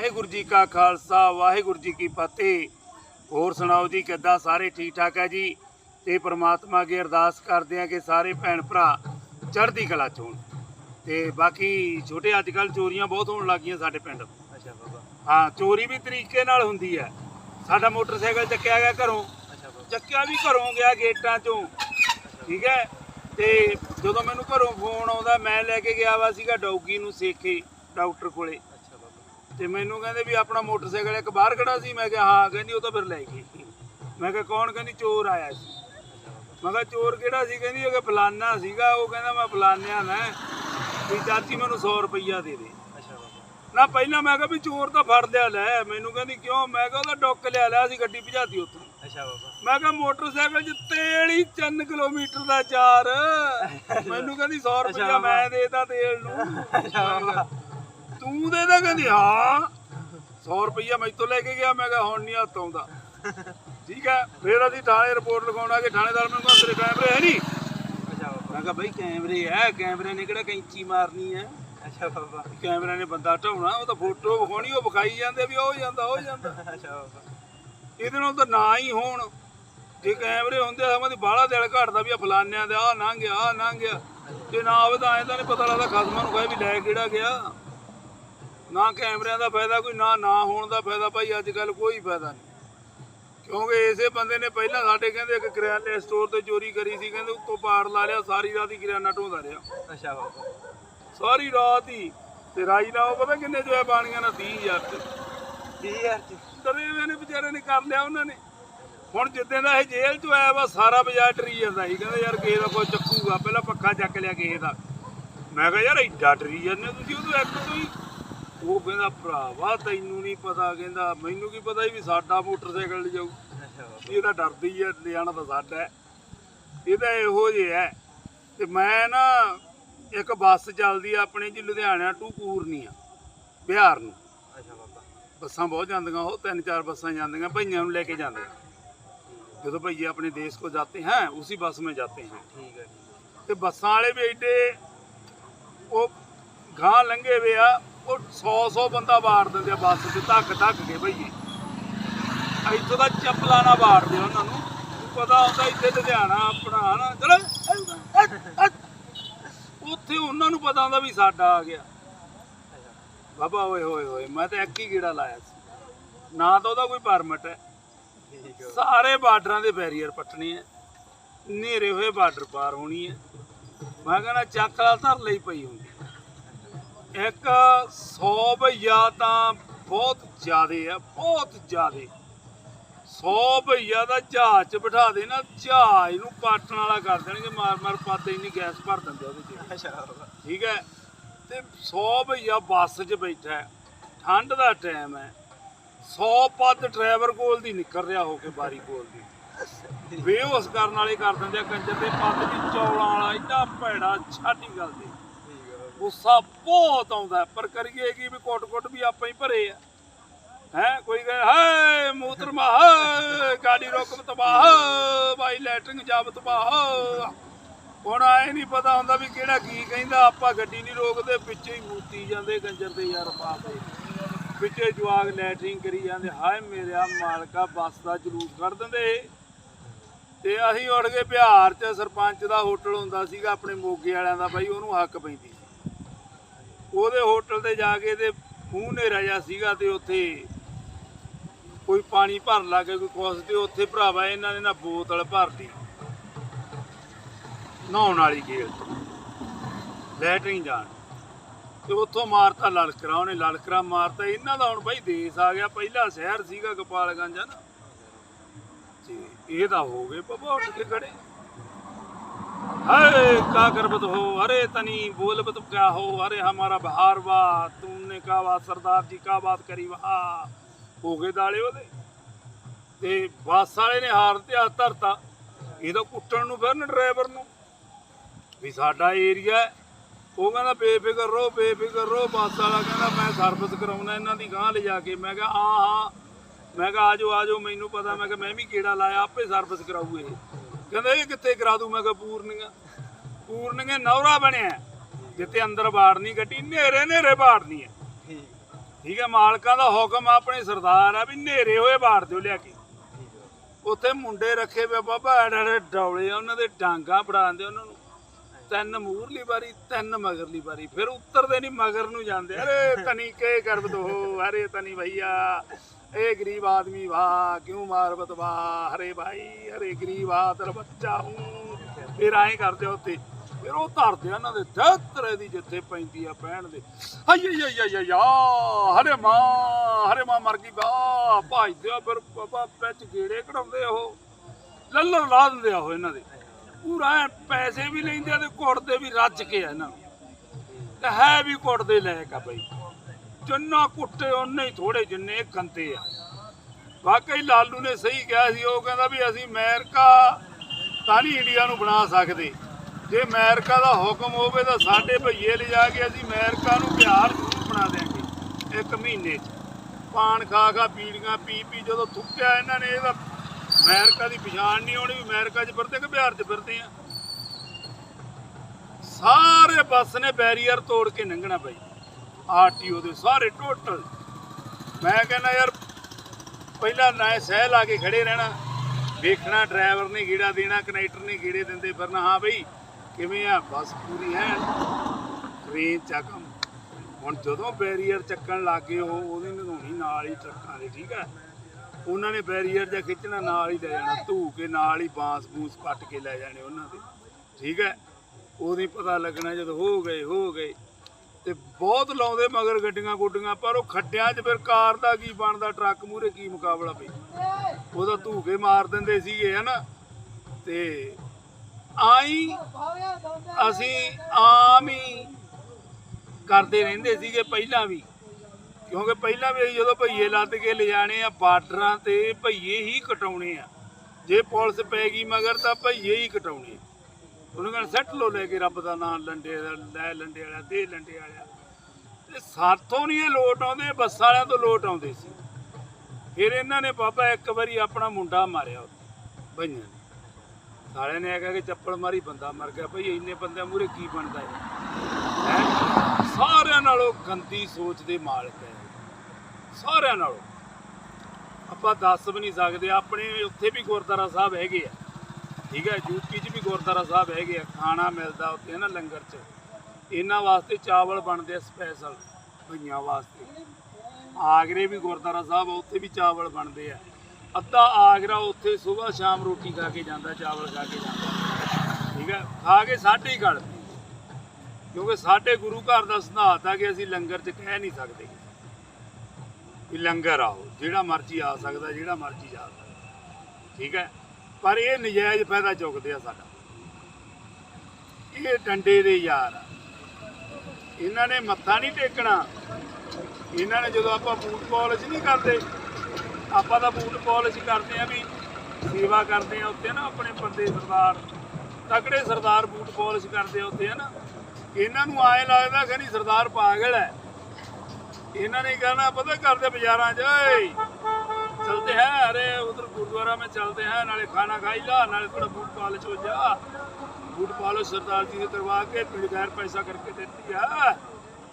ਵਾਹਿਗੁਰੂ ਜੀ ਕਾ ਖਾਲਸਾ ਵਾਹਿਗੁਰੂ ਜੀ ਕੀ ਫਤਿਹ। ਹੋਰ ਸੁਣਾਓ ਜੀ ਕਿੱਦਾਂ ਸਾਰੇ ਠੀਕ ਠਾਕ ਹੈ ਜੀ? ਤੇ ਪ੍ਰਮਾਤਮਾ ਅੱਗੇ ਅਰਦਾਸ ਕਰਦੇ ਆ ਕਿ ਸਾਰੇ ਭੈਣ ਭਰਾ ਚੜ੍ਹਦੀ ਕਲਾ ਚ ਹੋਣ। ਤੇ ਬਾਕੀ ਛੋਟੇ ਅੱਜ ਕੱਲ ਚੋਰੀਆਂ ਬਹੁਤ ਹੋਣ ਲੱਗੀਆਂ ਸਾਡੇ ਪਿੰਡ। ਅੱਛਾ ਬਾਬਾ। ਹਾਂ ਚੋਰੀ ਵੀ ਤਰੀਕੇ ਨਾਲ ਹੁੰਦੀ ਹੈ ਸਾਡਾ ਮੋਟਰਸਾਈਕਲ ਚੱਕਿਆ ਗਿਆ ਘਰੋਂ। ਚੱਕਿਆ ਵੀ ਘਰੋਂ ਗਿਆ ਗੇਟਾਂ ਚੋਂ। ਠੀਕ ਹੈ? ਤੇ ਜਦੋਂ ਮੈਨੂੰ ਘਰੋਂ ਫੋਨ ਆਉਂਦਾ ਮੈਂ ਲੈ ਕੇ ਗਿਆ ਵਾ ਸੀਗਾ ਡੌਗੀ ਨੂੰ ਸੇਖੇ ਡਾਕਟਰ ਕੋਲੇ। ਤੇ ਮੈਨੂੰ ਕਹਿੰਦੇ ਵੀ ਆਪਣਾ ਮੋਟਰਸਾਈਕਲ ਇੱਕ ਬਾਹਰ ਖੜਾ ਸੀ ਮੈਂ ਕਿਹਾ ਹਾਂ ਕਹਿੰਦੀ ਉਹ ਤਾਂ ਫਿਰ ਲੈ ਗਈ। ਮੈਂ ਕਿਹਾ ਕੌਣ? ਕਹਿੰਦੀ ਚੋਰ ਆਇਆ ਸੀ। ਮੈਂ ਕਿਹਾ ਚੋਰ ਕਿਹੜਾ ਸੀ? ਕਹਿੰਦੀ ਉਹ ਕਿ ਫਲਾਨਾ ਸੀਗਾ ਉਹ ਕਹਿੰਦਾ ਮੈਂ ਫਲਾਨਿਆਂ ਦਾ ਵੀ ਚਾਚੀ ਮੈਨੂੰ 100 ਰੁਪਈਆ ਦੇ ਦੇ। ਨਾ ਪਹਿਲਾਂ ਮੈਂ ਕਿਹਾ ਵੀ ਚੋਰ ਤਾਂ ਫੜ ਲਿਆ ਲੈ। ਮੈਨੂੰ ਕਹਿੰਦੀ ਕਿਉਂ? ਮੈਂ ਕਿਹਾ ਉਹਦਾ ਡੁੱਕ ਲਿਆ ਲਿਆ ਸੀ ਗੱਡੀ ਭਜਾਤੀ ਉੱਥੋਂ। ਅੱਛਾ ਬਾਬਾ। ਮੈਂ ਕਿਹਾ ਮੋਟਰਸਾਈਕਲ 'ਚ ਤੇਲ ਹੀ 3 ਕਿਲੋਮੀਟਰ ਦਾ ਚਾਰ। ਮੈਨੂੰ ਕਹਿੰਦੀ 100 ਰੁਪਇਆ ਮੈਂ ਦੇਤਾ ਤੇਲ ਨੂੰ। ਅੱਛਾ ਬਾਬਾ। ਤੂੰ ਦੇ ਦਾ ਕਹਿੰਦੀ ਹਾਂ। 100 ਰੁਪਇਆ ਮੈਥੋਂ ਲੈ ਕੇ ਗਿਆ ਮੈਂ ਕਿਹਾ ਹੁਣ ਨਹੀਂ ਹੱਥ ਆਉਂਦਾ। ਠੀਕ ਹੈ ਫਿਰ ਅਸੀਂ ਥਾਣੇ ਰਿਪੋਰਟ ਲਿਖਾਉਣਾ ਕਿ ਥਾਣੇਦਾਰ ਮੈਨੂੰ ਕਹਿੰਦਾ ਤੇਰੇ ਕੈਮਰੇ ਹੈ ਨਹੀਂ ਅੱਛਾ ਬਾਬਾ ਮੈਂ ਕਿਹਾ ਬਈ ਕੈਮਰੇ ਹੈ ਕੈਮਰੇ ਨੇ ਕਿਹੜਾ ਕੈਂਚੀ ਮਾਰਨੀ ਹੈ? ਅੱਛਾ ਬਾਬਾ। ਕੈਮਰੇ ਨੇ ਬੰਦਾ ਢਾਉਣਾ ਉਹ ਤਾਂ ਫੋਟੋ ਵਿਖਾਉਣੀ ਉਹ ਵਿਖਾਈ ਜਾਂਦੇ ਵੀ ਉਹ ਜਾਂਦਾ ਉਹ ਜਾਂਦਾ। ਅੱਛਾ ਬਾਬਾ। ਇਹਦੇ ਨਾਲ ਤਾਂ ਨਾ ਹੀ ਹੋਣ। ਜੇ ਕੈਮਰੇ ਹੁੰਦੇ ਆ ਸਮਾਂ ਦੀ ਬਾਹਲਾ ਦਿਲ ਘਟਦਾ ਵੀ ਆ ਫਲਾਨਿਆਂ ਦੇ ਆ ਲੰਘ ਗਿਆ ਆ ਲੰਘ ਗਿਆ। ਜੇ ਨਾ ਆਵੇ ਤਾਂ ਐਂ ਤਾਂ ਨਹੀਂ ਪਤਾ ਲੱਗਦਾ ਖਸਮਾਂ ਨੂੰ ਕਹੇ ਵੀ ਲੈ ਕਿਹੜਾ ਗਿਆ। ਨਾ ਕੈਮਰਿਆਂ ਦਾ ਫਾਇਦਾ ਕੋਈ ਨਾ ਨਾ ਹੋਣ ਦਾ ਫਾਇਦਾ ਭਾਈ ਅੱਜ ਕੱਲ ਕੋਈ ਫਾਇਦਾ ਨਹੀਂ। ਕਿਉਂਕਿ ਇਸੇ ਬੰਦੇ ਨੇ ਪਹਿਲਾਂ ਸਾਡੇ ਕਹਿੰਦੇ ਇੱਕ ਕਰਿਆਨੇ ਸਟੋਰ ਤੇ ਚੋਰੀ ਕਰੀ ਸੀ ਕਹਿੰਦੇ ਉੱਤੋਂ ਪਾੜ ਲਾ ਲਿਆ ਸਾਰੀ ਰਾਤ ਹੀ ਕਰਿਆਨਾ ਢੋਂਦਾ ਰਿਹਾ। ਅੱਛਾ ਬਾਬਾ। ਸਾਰੀ ਰਾਤ ਹੀ ਤੇ ਰਾਈ ਨਾ ਉਹ ਪਤਾ ਕਿੰਨੇ ਜੋ ਹੈ ਬਾਣੀਆਂ ਨਾਲ 30000 ਚ। 20000 ਚ। ਹੋਏ ਨੇ ਵਿਚਾਰੇ ਨੇ ਕਰ ਲਿਆ ਉਹਨਾਂ ਨੇ। ਹੁਣ ਜਿੱਦਾਂ ਦਾ ਇਹ ਜੇਲ੍ਹ ਚੋਂ ਆਇਆ ਵਾ ਸਾਰਾ ਬਾਜ਼ਾਰ ਡਰੀ ਜਾਂਦਾ ਸੀ ਕਹਿੰਦਾ ਯਾਰ ਕਿਸੇ ਦਾ ਕੋਈ ਚੱਕੂਗਾ ਪਹਿਲਾਂ ਪੱਖਾ ਚੱਕ ਲਿਆ ਕਿਸੇ ਦਾ। ਮੈਂ ਕਿਹਾ ਯਾਰ ਐਡਾ ਡਰੀ ਜਾਂਦੇ ਤੁਸੀਂ ਉਹਨੂੰ ਇੱਕ ਤੋਂ ਹੀ ਉਹ ਕਹਿੰਦਾ ਭਰਾ ਵਾ ਤੈਨੂੰ ਨਹੀਂ ਪਤਾ ਕਹਿੰਦਾ ਮੈਨੂੰ ਕੀ ਪਤਾ ਸੀ ਵੀ ਸਾਡਾ ਮੋਟਰਸਾਈਕਲ ਲਿਜਾਊ? ਇਹ ਤਾਂ ਡਰਦੀ ਹੈ ਲਿਆਣਾ ਤਾਂ ਸਾਡਾ ਇਹਦਾ ਇਹੋ ਜਿਹਾ ਹੈ। ਤੇ ਮੈਂ ਨਾ ਇੱਕ ਬੱਸ ਚੱਲਦੀ ਆ ਆਪਣੇ ਜੀ ਲੁਧਿਆਣਾ ਟੂ ਕੂਰਨੀਆ ਬਿਹਾਰ ਨੂੰ। ਬੱਸਾਂ ਬਹੁਤ ਜਾਂਦੀਆਂ ਉਹ ਤਿੰਨ ਚਾਰ ਬੱਸਾਂ ਜਾਂਦੀਆਂ ਭਈਆਂ ਨੂੰ ਲੈ ਕੇ ਜਾਂਦੇ ਜਦੋਂ ਭਈਏ ਆਪਣੇ ਦੇਸ਼ ਕੋ ਜਾਂਦੇ ਹੈ ਉਸੇ ਬੱਸ ਮੇ ਜਾਂਦੇ ਹੈ। ਠੀਕ ਹੈ ਤੇ ਬੱਸਾਂ ਵਾਲੇ ਵੀ ਐਡੇ ਉਹ ਗਾਂ ਲੰਘੇ ਵੇ ਆ ਉਹ 100 100 ਬੰਦਾ ਵਾਰ ਦਿੰਦੇ ਆ ਬੱਸ ਤੇ ਧੱਕ ਧੱਕ ਕੇ ਭਈਏ ਇੱਥੋਂ ਦਾ ਚੱਪਲਾਂ ਨਾ ਵਾਰਦੇ ਉਹਨਾਂ ਨੂੰ। ਪਤਾ ਹੁੰਦਾ ਇੱਥੇ ਲੁਧਿਆਣਾ ਆਪਣਾ ਹਨਾ? ਚਲੋ। ਉੱਥੇ ਉਹਨਾਂ ਨੂੰ ਪਤਾ ਹੁੰਦਾ ਵੀ ਸਾਡਾ ਆ ਗਿਆ। ਬਾਬਾ ਓਏ ਹੋਏ ਹੋਏ ਮੈਂ ਤਾਂ ਇੱਕ ਹੀ ਗੇੜਾ ਲਾਇਆ ਸੀ। ਨਾ ਤਾਂ ਉਹਦਾ ਕੋਈ ਪਰਮਿਟ ਹੈ। ਸਾਰੇ ਬਾਰਡਰਾਂ ਦੇ ਬੈਰੀਅਰ ਪੱਟਣੇ ਆ। ਨੇਰੇ ਹੋਏ ਬਾਰਡਰ ਪਾਰ ਹੋਣੀ ਹੈ ਮੈਂ ਕਹਿੰਦਾ ਚੱਕ ਲਾ ਧਰ ਲਈ ਪਈ ਹੁੰਦੀ। ਇੱਕ 100 ਭਈਆ ਤਾਂ ਬਹੁਤ ਜ਼ਿਆਦੇ ਆ ਬਹੁਤ ਜ਼ਿਆਦੇ। 100 ਭਈਆ ਦਾ ਜਹਾਜ਼ 'ਚ ਬਿਠਾ ਦੇ ਨਾ ਜਹਾਜ਼ ਨੂੰ ਪਾਟਣ ਵਾਲਾ ਕਰ ਦੇਣਗੇ ਮਾਰ ਮਾਰ ਪਾਤੇ ਇੰਨੀ ਗੈਸ ਭਰ ਦਿੰਦੇ ਉਹਦੇ 'ਚ। ਠੀਕ ਹੈ? ਤੇ 100 ਭਈਆ ਬੱਸ 'ਚ ਬੈਠਾ ਹੈ ਠੰਡ ਦਾ ਟਾਈਮ ਹੈ। 100 ਪੱਦ ਡਰਾਈਵਰ ਕੋਲ ਦੀ ਨਿਕਲ ਰਿਹਾ ਹੋ ਕੇ ਬਾਰੀ ਕੋਲ ਦੀ। ਬੇਹੋਸ ਕਰਨ ਵਾਲੇ ਕਰ ਦਿੰਦੇ ਆ ਕੰਜਰ ਦੇ ਪੱਦ ਵੀ ਚੌਲਾਂ ਵਾਲਾ ਇੰਨਾ ਭੈੜਾ ਛਾਟੀ ਗੱਲ ਦੀ ਗੁੱਸਾ ਬਹੁਤ ਆਉਂਦਾ ਪਰ ਕਰੀਏ ਕੀ ਵੀ ਕੋਟ-ਕੋਟ ਵੀ ਆਪਾਂ ਹੀ ਭਰੇ ਆ। ਹੈ, ਕੋਈ ਕਹੇ, ਹਾਏ, ਮੂਤਰਮਾ, ਹਾਏ, ਗਾੜੀ ਰੋਕਮ ਤਬਾਹ ਬਾਈ ਲੈਟਰਿੰਗ ਜਾਬ ਤਬਾਹ ਹੁਣ ਆਏ ਨਹੀਂ ਪਤਾ ਹੁੰਦਾ ਵੀ ਕਿਹੜਾ ਕੀ ਕਹਿੰਦਾ। ਆਪਾਂ ਗੱਡੀ ਨਹੀਂ ਰੋਕਦੇ, ਪਿੱਛੇ ਹੀ ਮੂਤੀ ਜਾਂਦੇ ਗੰਜਰ ਦੇ ਯਾਰ ਪਾਪੇ ਪਿੱਛੇ ਜਵਾਗ ਲੈਟਰਿੰਗ ਕਰੀ ਜਾਂਦੇ, ਹਾਏ ਮੇਰਿਆ ਮਾਲਕਾ, ਬੱਸ ਦਾ ਜਲੂਸ ਕੱਢ ਦਿੰਦੇ ਤੇ ਅਸੀਂ ਉੱਠ ਕੇ ਬਿਹਾਰ 'ਚ, ਸਰਪੰਚ ਦਾ ਹੋਟਲ ਹੁੰਦਾ ਸੀਗਾ, ਆਪਣੇ ਮੋਗੇ ਵਾਲਿਆਂ ਦਾ, ਬਾਈ ਉਹਨੂੰ ਹੱਕ ਪੈਂਦੀ। ਉਹਦੇ ਹੋਟਲ ਤੇ ਜਾ ਕੇ ਤੇ ਮੂੰਹ ਨੇਰਾ ਜਿਹਾ ਸੀਗਾ ਤੇ ਉੱਥੇ ਕੋਈ ਪਾਣੀ ਭਰ ਲਾ ਕੇ ਕੋਈ ਕੁਛ, ਤੇ ਉੱਥੇ ਭਰਾਵਾ ਇਹਨਾਂ ਨੇ ਨਾ ਬੋਤਲ ਭਰਦੀ ਨਹਾਉਣ ਵਾਲੀ ਗੇਲ ਤੋਂ ਲੈਟਰਿੰਗ ਜਾਣ। ਤੇ ਉੱਥੋਂ ਮਾਰਤਾ ਲਲਕਰਾ, ਉਹਨੇ ਲਲਕਰਾ ਮਾਰਤਾ। ਇਹਨਾਂ ਦਾ ਹੁਣ ਬਈ ਦੇਸ਼ ਆ ਗਿਆ, ਪਹਿਲਾ ਸ਼ਹਿਰ ਸੀਗਾ ਗੋਪਾਲਗੰਜ ਨਾ? ਤੇ ਇਹ ਹੋ ਗਏ, ਬਾਬਾ ਉੱਠ ਕੇ ਖੜੇ। हाय का करबत हो अरे तनी बोल बत क्या हो अरे हमारा बहार वा तुमने कहा वा सरदार जी का बात करी वा ਹੋ ਗਏ ਦਾਲੇ ਉਹਦੇ ਤੇ ਬੱਸ ਵਾਲੇ ਨੇ ਹਾਰ ਤੇ ਹੱਥ ਧਰਤਾ ਇਹ ਤਾਂ ਕੁੱਟਣ ਨੂੰ ਫਿਰਨ ਡਰਾਈਵਰ ਨੂੰ ਵੀ ਸਾਡਾ ਏਰੀਆ ਉਹ ਕਹਿੰਦਾ ਬੇਫਿਕਰ ਰਹੋ ਬੇਫਿਕਰ ਰਹੋ ਬੱਸ ਵਾਲਾ ਕਹਿੰਦਾ ਮੈਂ ਸਰਵਿਸ ਕਰਾਉਣਾ ਇਹਨਾਂ ਦੀ ਗਾਂ ਲਿਜਾ ਕੇ ਮੈਂ ਕਿਹਾ ਹਾਂ ਹਾਂ ਮੈਂ ਕਿਹਾ ਆਜੋ ਆਜੋ ਮੈਨੂੰ ਪਤਾ ਮੈਂ ਕਿਹਾ ਮੈਂ ਵੀ ਕੀੜਾ ਲਾਇਆ ਆਪੇ ਸਰਵਿਸ ਕਰਾਊ ਇਹ ਕਹਿੰਦਾ ਇਹ ਕਿੱਥੇ ਕਰਾ ਦੂ? ਮੈਂ ਕਿਹਾ ਪੂਰਨੀਆਂ। ਪੂਰਨੀਆਂ ਨੌਰਾ ਬਣਿਆ ਜਿੱਤੇ ਅੰਦਰ ਬਾੜਨੀ ਗੱਡੀ ਨੇਰੇ ਨੇਰੇ ਬਾੜਨੀ ਹੈ। ਠੀਕ ਹੈ, ਮਾਲਕਾਂ ਦਾ ਹੁਕਮ ਆਪਣੇ ਸਰਦਾਰ ਆ ਵੀ ਨੇਰੇ ਹੋਏ ਬਾੜ ਦਿਓ ਲਿਆ ਕੇ। ਉੱਥੇ ਮੁੰਡੇ ਰੱਖੇ ਵੇ ਬਾਬਾ, ਐਡੇ ਡੌਲੇ ਉਹਨਾਂ ਦੇ ਡਾਂਗਾ ਫੜਾਉਂਦੇ ਉਹਨਾਂ ਨੂੰ। ਤਿੰਨ ਮੂਰਲੀ ਵਾਰੀ, ਤਿੰਨ ਮਗਰਲੀ ਵਾਰੀ, ਫਿਰ ਉੱਤਰਦੇ ਨਹੀਂ, ਮਗਰ ਨੂੰ ਜਾਂਦੇ। ਅਰੇ ਤਨੀ ਕੇ ਕਰ ਦੋ, ਅਰੇ ਤਨੀ ਭਈਆ। ਇਹ ਗਰੀਬ ਆਦਮੀ ਵਾਹ, ਕਿਉਂ ਮਾਰ ਬਤਵਾ ਹਰੇ ਭਾਈ, ਹਰੇ ਗਰੀਬ ਆ ਤੇਰਾ ਬੱਚਾ ਹੂੰ। ਫਿਰ ਐਂ ਕਰਦੇ ਆ ਫਿਰ ਉਹ ਧਰਦੇ ਆ ਦੇ ਦਤਰੇ ਦੀ ਜਿੱਥੇ ਪੈਂਦੀ ਆ ਪੈਣ ਦੇ। ਹਾਈ ਹਾਈ ਹਾਈ ਹਾਈ ਹਰੇ ਮਾਂ ਹਰੇ ਮਾਂ ਮਰ ਗਈ ਬਾ ਭਜਦੇ ਆ ਫਿਰ ਬਾਬਾ ਵਿੱਚ ਗੇੜੇ ਕਢਾਉਂਦੇ ਉਹ। ਲੱਲਰ ਲਾ ਦਿੰਦੇ ਆ ਉਹ ਇਹਨਾਂ ਦੇ। ਪੂਰਾ ਪੈਸੇ ਵੀ ਲੈਂਦੇ ਆ ਤੇ ਕੁੱਟਦੇ ਵੀ ਰੱਜ ਕੇ ਆ ਇਹਨਾਂ ਨੂੰ। ਤੇ ਹੈ ਵੀ ਕੁੱਟਦੇ ਲਾਇਕ ਆ ਬਈ। ਜਿੰਨਾ ਕੁੱਟੇ ਉਹਨੇ ਹੀ ਥੋੜੇ ਜਿੰਨੇ ਇਹ ਆ। ਵਾਕਈ ਲਾਲੂ ਨੇ ਸਹੀ ਕਿਹਾ ਸੀ, ਉਹ ਕਹਿੰਦਾ ਵੀ ਅਸੀਂ ਅਮਰੀਕਾ ਤਾਂ ਨਹੀਂ ਇੰਡੀਆ ਨੂੰ ਬਣਾ ਸਕਦੇ। ਜੇ ਅਮਰੀਕਾ ਦਾ ਹੁਕਮ ਹੋਵੇ ਤਾਂ ਸਾਡੇ ਭਈਏ ਲਿਜਾ ਕੇ ਅਸੀਂ ਅਮਰੀਕਾ ਨੂੰ ਬਿਹਾਰ ਜ਼ਰੂਰ ਬਣਾ ਦੇਾਂਗੇ ਇੱਕ ਮਹੀਨੇ 'ਚ। ਪਾਨ ਖਾ ਖਾ ਪੀੜੀਆਂ ਪੀ ਪੀ ਜਦੋਂ ਥੁੱਕਿਆ ਇਹਨਾਂ ਨੇ, ਇਹਦਾ ਅਮਰੀਕਾ ਦੀ ਪਛਾਣ ਨਹੀਂ ਹੋਣੀ, ਵੀ ਅਮਰੀਕਾ 'ਚ ਫਿਰਦੇ ਕਿ ਬਿਹਾਰ 'ਚ ਫਿਰਦੇ ਆ। ਸਾਰੇ ਬੱਸ ਨੇ ਬੈਰੀਅਰ ਤੋੜ ਕੇ ਲੰਘਣਾ ਪਈ ਆਰਟੀਓ ਦੇ ਸਾਰੇ ਟੋਟਲ। ਮੈਂ ਕਹਿੰਦਾ ਯਾਰ, ਪਹਿਲਾਂ ਨਾ ਸਹਿ ਲਾ ਕੇ ਖੜੇ ਰਹਿਣਾ। ਵੇਖਣਾ ਡਰਾਈਵਰ ਨੇ ਗੀੜਾ ਦੇਣਾ ਕਨੈਕਟਰ ਨੇ ਗੀੜੇ ਦਿੰਦੇ ਫਿਰਨਾ। ਹਾਂ ਬਈ, ਕਿਵੇਂ ਆ? ਬੱਸ ਪੂਰੀ ਹੈ ਟ੍ਰੇਨ ਚੱਕਮ ਹੁਣ ਜਦੋਂ ਬੈਰੀਅਰ ਚੱਕਣ ਲੱਗੇ ਉਹ ਉਹਦੀ ਨਗਾਉਣੀ ਨਾਲ ਹੀ ਟਰੱਕਾਂ ਦੇ, ਠੀਕ ਹੈ ਉਹਨਾਂ ਨੇ ਬੈਰੀਅਰ ਜਾਂ ਖਿੱਚਣਾ, ਨਾਲ ਹੀ ਲੈ ਜਾਣਾ। ਧੂ ਕੇ ਨਾਲ ਹੀ ਬਾਂਸ ਬੂਸ ਕੱਟ ਕੇ ਲੈ ਜਾਣੇ ਉਹਨਾਂ ਦੇ। ਠੀਕ ਹੈ ਉਹਦੀ ਪਤਾ ਲੱਗਣਾ ਜਦੋਂ ਹੋ ਗਏ ਹੋ ਗਏ। ਤੇ ਬਹੁਤ ਲਾਉਂਦੇ ਮਗਰ ਗੱਡੀਆਂ ਗੁੱਡੀਆਂ, ਪਰ ਉਹ ਖੱਡਿਆਂ 'ਚ ਫਿਰ ਕਾਰ ਦਾ ਕੀ ਬਣਦਾ, ਟਰੱਕ ਮੂਰੇ ਕੀ ਮੁਕਾਬਲਾ ਪਈ ਉਹਦਾ ਧੂਕੇ ਮਾਰ ਦਿੰਦੇ ਸੀਗੇ, ਹਨਾ? ਤੇ ਆਈ ਅਸੀਂ ਆਮ ਹੀ ਕਰਦੇ ਰਹਿੰਦੇ ਸੀਗੇ ਪਹਿਲਾਂ ਵੀ। ਕਿਉਂਕਿ ਪਹਿਲਾਂ ਵੀ ਅਸੀਂ ਜਦੋਂ ਭਈਏ ਲੱਦ ਕੇ ਲਿਜਾਣੇ ਆ, ਬਾਰਡਰਾਂ ਤੇ ਭਈਏ ਹੀ ਕਟਾਉਣੇ ਆ। ਜੇ ਪੁਲਿਸ ਪੈ ਗਈ ਮਗਰ ਤਾਂ ਭਈਏ ਹੀ ਕਟਾਉਣੇ ਉਹਨੂੰ ਕਹਿੰਦਾ ਸੱਟ ਲੋ ਲੈ ਕੇ ਰੱਬ ਦਾ ਨਾਮ ਲੰਡੇ ਦਾ, ਲੈ ਲੰਡੇ ਵਾਲਾ ਦੇ ਲੰਡੇ ਵਾਲਾ ਤੇ ਸਾਥੋਂ ਨਹੀਂ ਇਹ ਲੋਟ ਆਉਂਦੇ, ਬੱਸਾਂ ਵਾਲਿਆਂ ਤੋਂ ਲੋਟ ਆਉਂਦੇ ਸੀ। ਫਿਰ ਇਹਨਾਂ ਨੇ ਬਾਬਾ ਇੱਕ ਵਾਰੀ ਆਪਣਾ ਮੁੰਡਾ ਮਾਰਿਆ ਬਈਆਂ ਨੇ। ਸਾਲਿਆਂ ਨੇ ਇਹ ਕਹਿ ਕੇ ਚੱਪਲ ਮਾਰੀ, ਬੰਦਾ ਮਰ ਗਿਆ। ਭਈ ਇੰਨੇ ਬੰਦਿਆਂ ਮੂਰੇ ਕੀ ਬਣਦਾ ਹੈ? ਸਾਰਿਆਂ ਨਾਲੋਂ ਗੰਦੀ ਸੋਚ ਦੇ ਮਾਲਕ ਹੈ ਸਾਰਿਆਂ ਨਾਲੋਂ। ਆਪਾਂ ਦੱਸ ਵੀ ਨਹੀਂ ਸਕਦੇ, ਆਪਣੇ ਉੱਥੇ ਵੀ ਗੁਰਦੁਆਰਾ ਸਾਹਿਬ ਹੈਗੇ ਆ। ਠੀਕ ਹੈ ਯੂਪੀ 'ਚ ਵੀ ਗੁਰਦੁਆਰਾ ਸਾਹਿਬ ਹੈਗੇ ਆ ਖਾਣਾ ਮਿਲਦਾ ਉੱਥੇ ਨਾ ਲੰਗਰ 'ਚ। ਇਹਨਾਂ ਵਾਸਤੇ ਚਾਵਲ ਬਣਦੇ ਆ ਸਪੈਸ਼ਲ ਭਈਆਂ ਵਾਸਤੇ। ਆਗਰੇ ਵੀ ਗੁਰਦੁਆਰਾ ਸਾਹਿਬ ਆ, ਉੱਥੇ ਵੀ ਚਾਵਲ ਬਣਦੇ ਆ। ਅੱਧਾ ਆਗਰਾ ਉੱਥੇ ਸਵੇਰ ਸ਼ਾਮ ਰੋਟੀ ਖਾ ਕੇ ਜਾਂਦਾ ਚਾਵਲ ਖਾ ਕੇ ਜਾਂਦਾ। ਠੀਕ ਹੈ ਖਾ ਕੇ ਸਾਡੇ ਹੀ ਗਲ। ਕਿਉਂਕਿ ਸਾਡੇ ਗੁਰੂ ਘਰ ਦਾ ਸਿਧਾਂਤ ਆ ਕਿ ਅਸੀਂ ਲੰਗਰ 'ਚ ਕਹਿ ਨਹੀਂ ਸਕਦੇ। ਵੀ ਲੰਗਰ ਆਓ ਜਿਹੜਾ ਮਰਜ਼ੀ ਆ ਸਕਦਾ ਜਿਹੜਾ ਮਰਜ਼ੀ ਜਾ ਸਕਦਾ। ਠੀਕ ਹੈ ਪਰ ਇਹ ਨਜਾਇਜ਼ ਫਾਇਦਾ ਚੁੱਕਦੇ ਆ ਸਾਡਾ। ਇਹ ਡੰਡੇ ਦੇ ਯਾਰ ਆ। ਇਹਨਾਂ ਨੇ ਮੱਥਾ ਨਹੀਂ ਟੇਕਣਾ। ਇਹਨਾਂ ਨੇ ਜਦੋਂ ਆਪਾਂ ਬੂਟ ਪਾਲਿਸ਼ ਨਹੀਂ ਕਰਦੇ, ਆਪਾਂ ਤਾਂ ਬੂਟ ਪਾਲਿਸ਼ ਕਰਦੇ ਆ ਵੀ ਸੇਵਾ ਕਰਦੇ ਆ ਉੱਤੇ ਨਾ ਆਪਣੇ ਬੰਦੇ ਸਰਦਾਰ। ਤਕੜੇ ਸਰਦਾਰ ਬੂਟ ਪਾਲਿਸ਼ ਕਰਦੇ ਆ ਉੱਤੇ ਨਾ ਇਹਨਾਂ ਨੂੰ ਆਏ ਲੱਗਦਾ ਕਿ ਨਹੀਂ, ਸਰਦਾਰ ਪਾਗਲ ਹੈ। ਇਹਨਾਂ ਨੇ ਕਹਿਣਾ, ਪਤਾ ਕਰਦੇ ਬਾਜ਼ਾਰਾਂ 'ਚ? ਓਏ ਚਲਤੇ ਹੈ ਅਰੇ ਉਧਰ ਗੁਰਦੁਆਰਾ में चलते हैं ਨਾਲੇ ਖਾਣਾ ਖਾਈ ਲਾ ਨਾਲੇ ਥੋੜਾ ਬੂਟ ਪਾਲਿਸ਼ ਹੋ ਜਾ ਬੂਟ ਪਾਲਿਸ਼ ਸਰਦਾਰ ਜੀ ਦੇ ਕਰਵਾ ਕੇ ਬਗੈਰ ਪੈਸਾ ਕਰਕੇ ਦਿੱਤੀ ਆ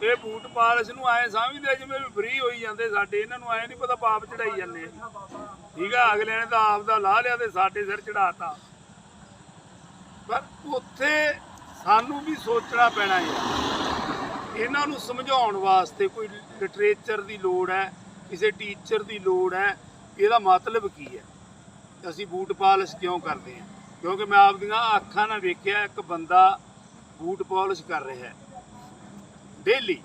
ਇਹ ਬੂਟ ਪਾਲਿਸ਼ ਨੂੰ ਆਏ ਸਮਝਦੇ ਆ ਜਿਵੇਂ ਵੀ ਫ੍ਰੀ ਹੋਈ ਜਾਂਦੇ ਸਾਡੇ ਇਹਨਾਂ ਨੂੰ ਆਏ ਨਹੀਂ ਪਤਾ ਪਾਪ ਚੜਾਈ ਜਾਂਦੇ ਆ। ਠੀਕ ਆ ਅਗਲੇ ਨੇ ਤਾਂ ਆਪ ਦਾ ਲਾ ਲਿਆ ਤੇ ਸਾਡੇ ਸਿਰ ਚੜਾਤਾ ਪਰ ਉੱਥੇ ਸਾਨੂੰ ਵੀ ਸੋਚਣਾ ਪੈਣਾ ਹੈ ਇਹਨਾਂ ਨੂੰ ਸਮਝਾਉਣ ਵਾਸਤੇ ਕੋਈ ਲਿਟਰੇਚਰ ਦੀ ਲੋੜ ਹੈ ਕਿਸੇ ਟੀਚਰ ਦੀ ਲੋੜ ਹੈ ਇਹਦਾ ਮਤਲਬ ਕੀ ਹੈ? ਅਸੀਂ ਬੂਟ ਪਾਲਿਸ਼ ਕਿਉਂ ਕਰਦੇ ਹਾਂ? ਕਿਉਂਕਿ ਮੈਂ ਆਪਦੀਆਂ ਅੱਖਾਂ ਨਾਲ ਵੇਖਿਆ, ਇੱਕ ਬੰਦਾ ਬੂਟ ਪਾਲਿਸ਼ ਕਰ ਰਿਹਾ ਹੈ। ਡੇਲੀ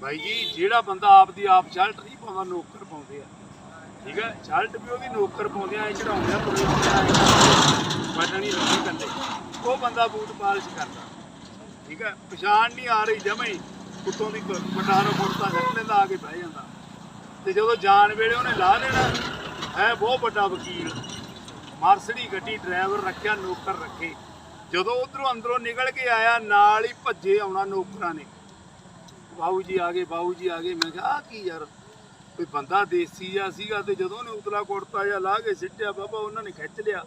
ਭਾਈ ਜੀ, ਜਿਹੜਾ ਬੰਦਾ ਆਪ ਦੀ ਆਪ ਸ਼ਰਟ ਨਹੀਂ ਪਾਉਂਦਾ, ਨੌਕਰ ਪਾਉਂਦੇ ਆ। ਠੀਕ ਹੈ? ਸ਼ਰਟ ਵੀ ਉਹਦੀ ਨੌਕਰ ਪਾਉਂਦੇ ਆ ਚੜਾਉਂਦੇ ਆ ਤੁਰੇ ਹੁੰਦੇ ਆ ਰੱਖੀ ਕੰਦੇ ਉਹ ਬੰਦਾ ਬੂਟ ਪਾਲਿਸ਼ ਕਰਦਾ। ਠੀਕ ਹੈ? ਪਛਾਣ ਨਹੀਂ ਆ ਰਹੀ ਜਮੇ ਹੀ। ਉੱਤੋਂ ਦੀ ਪਟਾਰੋ ਕੁੜਤਾ ਸੱਟ ਲੈਂਦਾ ਆ ਕੇ ਬਹਿ ਜਾਂਦਾ। ਤੇ ਜਦੋਂ ਜਾਣ ਵੇਲੇ ਉਹਨੇ ਲਾ ਲੈਣਾ ਹੈ ਬਹੁਤ ਵੱਡਾ ਵਕੀਲ। ਮਾਰਸਡੀ ਗੱਡੀ ਡਰਾਈਵਰ ਰੱਖਿਆ ਨੌਕਰ ਰੱਖੇ। ਜਦੋਂ ਉਧਰੋਂ ਅੰਦਰੋਂ ਨਿਕਲ ਕੇ ਆਇਆ ਨਾਲ ਹੀ ਭੱਜੇ ਆਉਣਾ ਨੌਕਰਾਂ ਨੇ। ਬਾਊ ਜੀ ਆ ਗਏ ਬਾਊ ਜੀ ਆ ਗਏ। ਮੈਂ ਕਿਹਾ ਆ ਕੀ ਯਾਰ ਕੋਈ ਬੰਦਾ ਦੇਸੀ ਜਿਹਾ ਸੀਗਾ ਤੇ ਜਦੋਂ ਉਹਨੇ ਉਤਲਾ ਕੁੜਤਾ ਜਿਹਾ ਲਾ ਕੇ ਸਿੱਟਿਆ ਬਾਬਾ ਉਹਨਾਂ ਨੇ ਖਿੱਚ ਲਿਆ।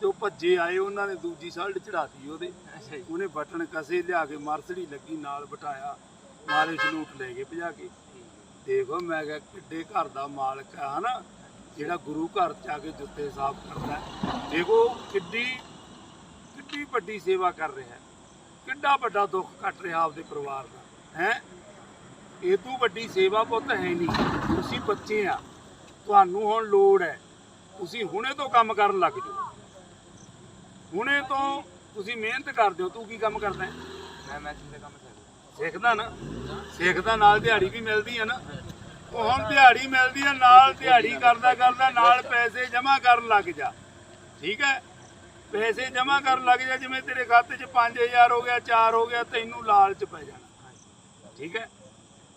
ਤੇ ਉਹ ਭੱਜੇ ਆਏ ਉਹਨਾਂ ਨੇ ਦੂਜੀ ਸਾਲਟ ਚੜਾਤੀ ਉਹਦੇ। ਜੀ। ਉਹਨੇ ਬਟਨ ਕਸੇ ਲਿਆ ਕੇ ਮਰਸੜੀ ਲੱਗੀ ਨਾਲ ਬਿਠਾਇਆ ਮਾਰੇ ਸਲੂਟ ਲੈ ਕੇ ਭਜਾ ਕੇ। ਦੇਖੋ, ਮੈਂ ਕਿਹਾ ਕਿੱਡੇ ਘਰ ਦਾ ਮਾਲਕ ਆ ਹਨਾ, ਜਿਹੜਾ ਗੁਰੂ ਘਰ ਚ ਆ ਕੇ ਜੁੱਤੇ ਸਾਫ਼ ਕਰਦਾ। ਦੇਖੋ, ਕਿੱਡੀ ਕਿੱਡੀ ਵੱਡੀ ਸੇਵਾ ਕਰ ਰਿਹਾ। ਕਿੱਡਾ ਵੱਡਾ ਦੁੱਖ ਕੱਟ ਰਿਹਾ ਆਪਦੇ ਪਰਿਵਾਰ ਦਾ, ਹੈ? ਇਹ ਤੋਂ ਵੱਡੀ ਸੇਵਾ ਪੁੱਤ ਹੈ ਨਹੀਂ। ਤੁਸੀਂ ਬੱਚੇ ਆ, ਤੁਹਾਨੂੰ ਹੁਣ ਲੋੜ ਹੈ। ਤੁਸੀਂ ਹੁਣੇ ਤੋਂ ਕੰਮ ਕਰਨ ਲੱਗ ਜਾਓ। ਹੁਣੇ ਤੋਂ ਤੁਸੀਂ ਮਿਹਨਤ ਕਰਦੇ ਹੋ, ਤੂੰ ਕੀ ਕੰਮ ਕਰਦਾ ਹੈ? ਮੈਂ ਮੈਚਿੰਗ ਦਾ ਕੰਮ ਸਿੱਖਦਾ ਸਿੱਖਦਾ ਨਾ, ਸਿੱਖਦਾ ਨਾਲ ਦਿਹਾੜੀ ਵੀ ਮਿਲਦੀ ਹੈ ਨਾ। ਉਹ ਹੁਣ ਦਿਹਾੜੀ ਮਿਲਦੀ ਹੈ ਨਾਲ ਦਿਹਾੜੀ ਕਰਦਾ ਕਰਦਾ ਨਾਲ ਪੈਸੇ ਜਮ੍ਹਾਂ ਕਰਨ ਲੱਗ ਜਾ। ਠੀਕ ਹੈ? ਪੈਸੇ ਜਮ੍ਹਾਂ ਕਰਨ ਲੱਗ ਜਾ, ਜਿਵੇਂ ਤੇਰੇ ਖਾਤੇ 'ਚ 5000 ਹੋ ਗਿਆ 4 ਹੋ ਗਿਆ, ਤੈਨੂੰ ਲਾਲਚ ਪੈ ਜਾਣਾ। ਠੀਕ ਹੈ?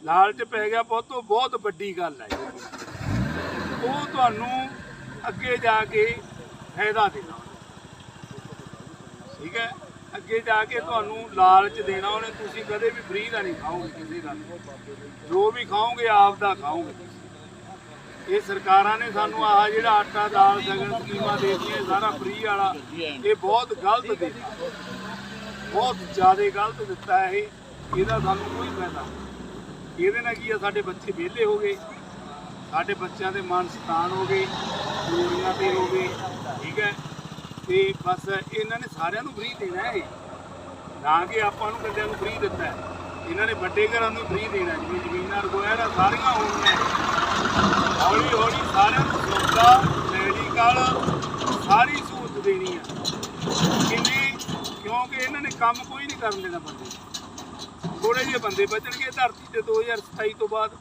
ਲਾਲਚ ਪੈ ਗਿਆ ਬਹੁਤ ਬਹੁਤ ਵੱਡੀ ਗੱਲ ਹੈ। ਉਹ ਤੁਹਾਨੂੰ ਅੱਗੇ ਜਾ ਕੇ ਫਾਇਦਾ ਦੇਣਾ। ਠੀਕ ਹੈ? ਅੱਗੇ ਜਾ ਕੇ ਤੁਹਾਨੂੰ ਲਾਲਚ ਦੇਣਾ ਉਹਨੇ, ਤੁਸੀਂ ਕਦੇ ਵੀ ਫ੍ਰੀ ਦਾ ਨਹੀਂ ਖਾਓਗੇ ਕਿਸੇ ਦਾ। ਜੋ ਵੀ ਖਾਓਗੇ, ਆਪ ਦਾ ਖਾਓਗੇ। ਇਹ ਸਰਕਾਰਾਂ ਨੇ ਸਾਨੂੰ ਆਹ ਜਿਹੜਾ ਆਟਾ, ਦਾਲ, ਸਗਨ, ਸਕੀਮਾਂ ਦੇ ਸਾਰਾ ਫ੍ਰੀ ਵਾਲਾ, ਇਹ ਬਹੁਤ ਗਲਤ ਦਿੱਤਾ। ਬਹੁਤ ਜ਼ਿਆਦਾ ਗਲਤ ਦਿੱਤਾ ਇਹ। ਇਹਦਾ ਸਾਨੂੰ ਕੋਈ ਫਾਇਦਾ ਇਹਦੇ ਨਾਲ ਕੀ ਆ, ਸਾਡੇ ਬੱਚੇ ਵਿਹਲੇ ਹੋ ਗਏ। ਸਾਡੇ ਬੱਚਿਆਂ ਦੇ ਮਨ ਸਤਾਨ ਹੋ ਗਏ। ਚੋਰੀਆਂ ਤੇ ਹੋ ਗਏ। ਠੀਕ ਹੈ। ਤੇ ਬਸ ਇਹਨਾਂ ਨੇ ਸਾਰਿਆਂ ਨੂੰ ਫ੍ਰੀ ਦੇਣਾ ਹੈ ਇਹ। ਨਾ ਕਿ ਆਪਾਂ ਨੂੰ ਕੱਲਿਆਂ ਨੂੰ ਫ੍ਰੀ ਦਿੱਤਾ ਹੈ। ਇਹਨਾਂ ਨੇ ਵੱਡੇ ਘਰਾਂ ਨੂੰ ਫ੍ਰੀ ਦੇਣਾ ਜਿਵੇਂ ਜ਼ਮੀਨਾਂ ਰਗੋਇਆ ਸਾਰੀਆਂ ਹੋਣਗੀਆਂ ਹੌਲੀ ਹੌਲੀ ਸਾਰਿਆਂ ਨੂੰ ਸੌਦਾ ਮੈਡੀਕਲ ਸਾਰੀ ਸਹੂਲਤ ਦੇਣੀ ਆ ਕਿਵੇਂ ਕਿਉਂਕਿ ਇਹਨਾਂ ਨੇ ਕੰਮ ਕੋਈ ਨਹੀਂ ਕਰਨ ਦੇਣਾ ਬੰਦੇ ਨੂੰ। ਥੋੜੇ ਜਿਹੇ ਬੰਦੇ ਬਚਣਗੇ, ਧਰਤੀ ਤੇ 2027 ਤੋਂ ਬਾਅਦ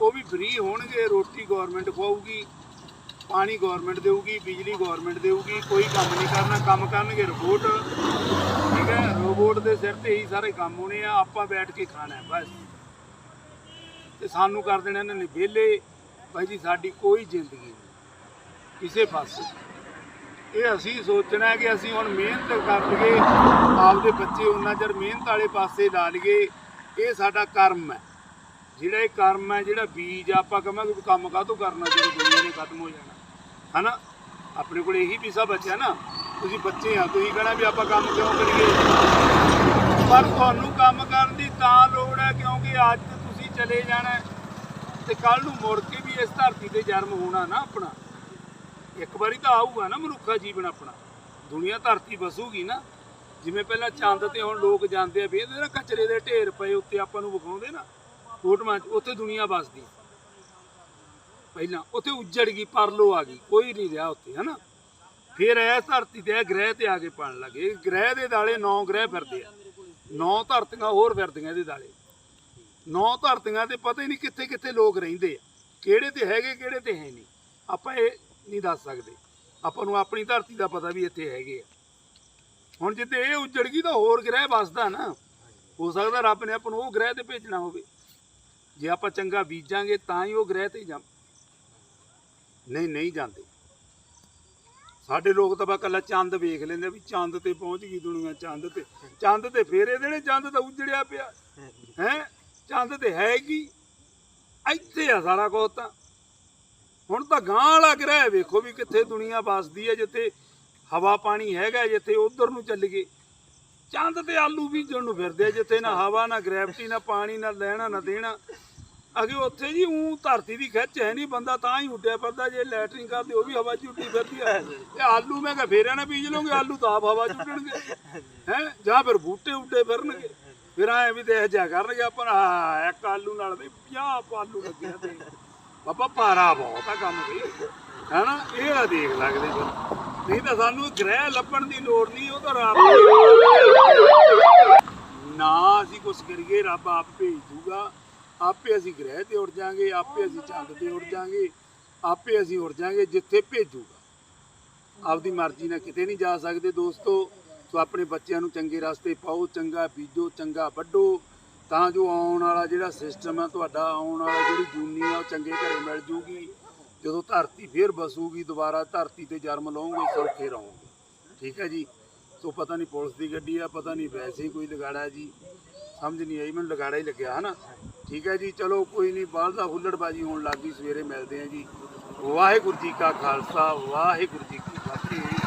ਉਹ ਵੀ ਫ੍ਰੀ ਹੋਣਗੇ, ਰੋਟੀ ਗਵਰਨਮੈਂਟ ਖਵਾਊਗੀ ਪਾਣੀ ਗਵਰਨਮੈਂਟ ਦੇਊਗੀ, ਬਿਜਲੀ ਗਵਰਨਮੈਂਟ ਦੇਊਗੀ, ਕੋਈ ਕੰਮ ਨਹੀਂ ਕਰਨਾ, ਕੰਮ ਕਰਨਗੇ ਰਿਪੋਰਟ ਠੀਕ ਹੈ ਰੋਬੋਟ ਦੇ ਸਿਰ ਤੇ ਹੀ ਸਾਰੇ ਕੰਮ ਹੋਣੇ ਆ, ਆਪਾਂ ਬੈਠ ਕੇ ਖਾਣਾ ਹੈ, ਬਸ। ਤੇ ਸਾਨੂੰ ਕਰ ਦੇਣਾ ਇਹਨਾਂ ਨੇ ਵਿਹਲੇ ਭਾਈ ਜੀ, ਸਾਡੀ ਕੋਈ ਜ਼ਿੰਦਗੀ ਨਹੀਂ। ਕਿਸੇ ਪਾਸੇ। ਇਹ ਅਸੀਂ ਸੋਚਣਾ ਹੈ ਕਿ ਅਸੀਂ ਹੁਣ ਮਿਹਨਤ ਕਰ ਲਈਏ, ਆਪਦੇ ਬੱਚੇ ਉਹਨਾਂ ਚਿਰ ਮਿਹਨਤ ਵਾਲੇ ਪਾਸੇ ਲਾ ਲਈਏ। ਇਹ ਸਾਡਾ ਕਰਮ ਹੈ। ਜਿਹੜਾ ਇਹ ਕਰਮ ਹੈ, ਜਿਹੜਾ ਬੀਜ ਆਪਾਂ ਕਹਾਂਗੇ ਕੰਮ ਕਾਹਤੋਂ ਕਰਨਾ, ਜਦੋਂ ਦੁਨੀਆ ਨੇ ਖਤਮ ਹੋ ਜਾਣਾ। ਹਨਾ? ਆਪਣੇ ਕੋਲ ਇਹੀ ਪੀਸਾ ਬਚਿਆ ਨਾ। ਤੁਸੀਂ ਬੱਚੇ ਆ, ਤੁਸੀਂ ਕਹਣਾ ਵੀ ਆਪਾਂ ਕੰਮ ਕਿਉਂ ਕਰੀਏ? ਪਰ ਤੁਹਾਨੂੰ ਕੰਮ ਕਰਨ ਦੀ ਤਾਂ ਲੋੜ ਹੈ, ਕਿਉਂਕਿ ਅੱਜ ਤੁਸੀਂ ਚਲੇ ਜਾਣਾ ਤੇ ਕੱਲ ਨੂੰ ਮੁੜ ਕੇ ਵੀ ਇਸ ਧਰਤੀ ਤੇ ਜਨਮ ਹੋਣਾ ਨਾ ਆਪਣਾ। ਇੱਕ ਵਾਰੀ ਤਾਂ ਆਊਗਾ ਨਾ ਮਨੁੱਖਾ ਜੀਵਨ ਆਪਣਾ। ਦੁਨੀਆ ਧਰਤੀ ਵਸੂਗੀ ਨਾ। ਜਿਵੇਂ ਪਹਿਲਾਂ ਚੰਦ ਤੇ ਹੁਣ ਲੋਕ ਜਾਂਦੇ ਆ ਵੇਖਦੇ ਨਾ ਕਚਰੇ ਦੇ ਢੇਰ ਪਏ, ਉੱਤੇ ਆਪਾਂ ਨੂੰ ਵਿਖਾਉਂਦੇ ਨਾ। ਫੋਟੋਆਂ 'ਚ, ਉੱਥੇ ਦੁਨੀਆ ਵਸਦੀ ਪਹਿਲਾਂ, ਉੱਥੇ ਉੱਜੜ ਗਈ, ਪਰਲੋ ਆ ਗਈ, ਕੋਈ ਨਹੀਂ ਰਿਹਾ ਉੱਥੇ, ਹਨਾ? ਫਿਰ ਇਸ ਧਰਤੀ ਤੇ ਗ੍ਰਹਿ ਤੇ ਆ ਕੇ ਪਣ ਲੱਗੇ। ਇਹ ਗ੍ਰਹਿ ਦੇ ਦਾਲੇ ਨੌ ਗ੍ਰਹਿ ਫਿਰਦੇ ਆ। ਨੌ ਧਰਤੀਆਂ ਹੋਰ ਫਿਰਦੀਆਂ ਇਹਦੇ ਦਾਲੇ। ਨੌ ਧਰਤੀਆਂ ਤੇ ਪਤਾ ਹੀ ਨਹੀਂ ਕਿੱਥੇ ਕਿੱਥੇ ਲੋਕ ਰਹਿੰਦੇ ਆ। ਕਿਹੜੇ ਤੇ ਹੈਗੇ, ਕਿਹੜੇ ਤੇ ਹੈ ਨਹੀਂ। ਆਪਾਂ ਇਹ ਨਹੀਂ ਦੱਸ ਸਕਦੇ। ਆਪਾਂ ਨੂੰ ਆਪਣੀ ਧਰਤੀ ਦਾ ਪਤਾ ਵੀ ਇੱਥੇ ਹੈਗੇ ਆ। ਹੁਣ ਜਿੱਤੇ ਇਹ ਉੱਜੜ ਗਈ ਤਾਂ ਹੋਰ ਗ੍ਰਹਿ ਵਸਦਾ ਨਾ। ਹੋ ਸਕਦਾ ਰੱਬ ਨੇ ਆਪਾਂ ਨੂੰ ਉਹ ਗ੍ਰਹਿ ਤੇ ਭੇਜਣਾ ਹੋਵੇ। ਜੇ ਆਪਾਂ ਚੰਗਾ ਬੀਜਾਂਗੇ ਤਾਂ ਹੀ ਉਹ ਗ੍ਰਹਿ ਤੇ ਜਾਂ ਨਹੀਂ ਨਹੀਂ ਜਾਂਦੇ। ਸਾਡੇ ਲੋਕ ਤਾਂ ਬਾ ਕੱਲਾ ਚੰਦ ਵੇਖ ਲੈਂਦੇ ਵੀ ਚੰਦ ਤੇ ਪਹੁੰਚ ਗਈ ਦੁਨੀਆ, ਚੰਦ ਤੇ ਚੰਦ ਤੇ ਫੇਰੇ ਦੇਣੇ ਚੰਦ ਤਾਂ ਉੱਜੜਿਆ ਪਿਆ। ਹੈ? ਚੰਦ ਤੇ ਹੈ ਕੀ? ਇੱਥੇ ਆ ਸਾਰਾ ਕੁਝ ਤਾਂ। ਹੁਣ ਤਾਂ ਗਾਂ ਵਾਲਾ ਗ੍ਰਹਿ ਵੇਖੋ ਵੀ ਕਿੱਥੇ ਦੁਨੀਆ ਵਸਦੀ ਹੈ ਜਿੱਥੇ ਹਵਾ ਪਾਣੀ ਹੈਗਾ, ਜਿੱਥੇ ਉਧਰ ਨੂੰ ਚੱਲ ਗਏ। ਚੰਦ ਤੇ ਆਲੂ ਬੀਜਣ ਨੂੰ ਫਿਰਦੇ ਆ, ਜਿੱਥੇ ਨਾ ਹਵਾ, ਨਾ ਗ੍ਰੈਵਿਟੀ, ਨਾ ਪਾਣੀ, ਨਾ ਲੈਣਾ, ਨਾ ਦੇਣਾ। ਅਗੇ ਉੱਥੇ ਜੀ ਉਹ ਧਰਤੀ ਦੀ ਖਿੱਚ ਹੈ ਨਹੀਂ ਬੰਦਾ ਤਾਂ ਹੀ ਉੱਡਿਆ ਫਿਰਦਾ ਜੇ ਲੈਟਰਿੰਗ ਕਰਦੇ ਉਹ ਵੀ ਹਵਾ 'ਚ ਉੱਡੀ ਫਿਰਦੀ ਹੈ ਤੇ ਆਲੂ ਮੈਂ ਕਿਹਾ ਫੇਰਿਆ ਨਾ ਬੀਜ ਲਓਗੇ ਆਲੂ ਤਾਂ ਆਪ ਹਵਾ 'ਚ ਉੱਡਣਗੇ। ਹੈ ਜਾਂ ਫਿਰ ਬੂਟੇ ਉੱਡੇ ਫਿਰਨਗੇ। ਫਿਰ ਐ ਵੀ ਦੇਖ ਜਾ ਕਰਨਗੇ ਆਪਾਂ ਆ ਇੱਕ ਆਲੂ ਨਾਲ ਵੀ 50 ਆਲੂ ਲੱਗੇ ਆ ਤੇ। ਬਾਬਾ ਭਾਰਾ ਬਹੁਤ ਆ ਕੰਮ ਵੀ। ਹੈਨਾ ਇਹ ਆ ਦੇਖ ਲੱਗਦੇ ਫਿਰ। ਨਹੀਂ ਤਾਂ ਸਾਨੂੰ ਗ੍ਰਹਿ ਲੱਭਣ ਦੀ ਲੋੜ ਨਹੀਂ ਉਹ ਤਾਂ ਰੱਬ ਨਾ ਅਸੀਂ ਕੁਛ ਕਰੀਏ ਰੱਬ ਆਪ ਭੇਜ ਦੂਗਾ। ਆਪੇ ਅਸੀਂ ਗ੍ਰਹਿ ਤੇ ਉੜ ਜਾਾਂਗੇ, ਆਪੇ ਅਸੀਂ ਚੰਦ ਤੇ ਉੜ ਜਾਾਂਗੇ, ਆਪੇ ਅਸੀਂ ਉੱਡ ਜਾਾਂਗੇ, ਜਿੱਥੇ ਭੇਜੂਗਾ। ਆਪਦੀ ਮਰਜ਼ੀ ਨਾਲ ਕਿਤੇ ਨਹੀਂ ਜਾ ਸਕਦੇ ਦੋਸਤੋ। ਸੋ ਆਪਣੇ ਬੱਚਿਆਂ ਨੂੰ ਚੰਗੇ ਰਸਤੇ ਪਾਓ, ਚੰਗਾ ਬੀਜੋ, ਚੰਗਾ ਵੱਢੋ। ਤਾਂ ਜੋ ਆਉਣ ਵਾਲਾ ਜਿਹੜਾ ਸਿਸਟਮ ਆ, ਤੁਹਾਡਾ ਆਉਣ ਵਾਲਾ ਜਿਹੜੀ ਜੂਨੀ ਆ, ਉਹ ਚੰਗੇ ਘਰੇ ਮਿਲ ਜੂਗੀ। ਜਦੋਂ ਧਰਤੀ ਫੇਰ ਬਸੂਗੀ, ਦੁਬਾਰਾ ਧਰਤੀ ਤੇ ਜਨਮ ਲਓਗੇ, ਸੌਖੇ ਰਹੋਗੇ। ਠੀਕ ਹੈ ਜੀ? ਸੋ ਪਤਾ ਨਹੀਂ ਪੁਲਿਸ ਦੀ ਗੱਡੀ ਆ, ਪਤਾ ਨਹੀਂ ਵੈਸੇ ਹੀ ਕੋਈ ਲਗਾੜਾ ਜੀ। ਸਮਝ ਨਹੀਂ ਆਈ, ਮੈਨੂੰ ਲਗਾੜਾ ਹੀ ਲੱਗਿਆ, ਹਨਾ? ਠੀਕ ਹੈ ਜੀ, ਚਲੋ ਕੋਈ ਨਹੀਂ, ਬਾਹਰ ਦਾ ਹੁੱਲੜਬਾਜੀ ਹੋਣ ਲੱਗ ਗਈ, ਸਵੇਰੇ ਮਿਲਦੇ ਆ ਜੀ। ਵਾਹਿਗੁਰੂ ਜੀ ਕਾ ਖਾਲਸਾ, ਵਾਹਿਗੁਰੂ ਜੀ ਕੀ ਫਤਿਹ।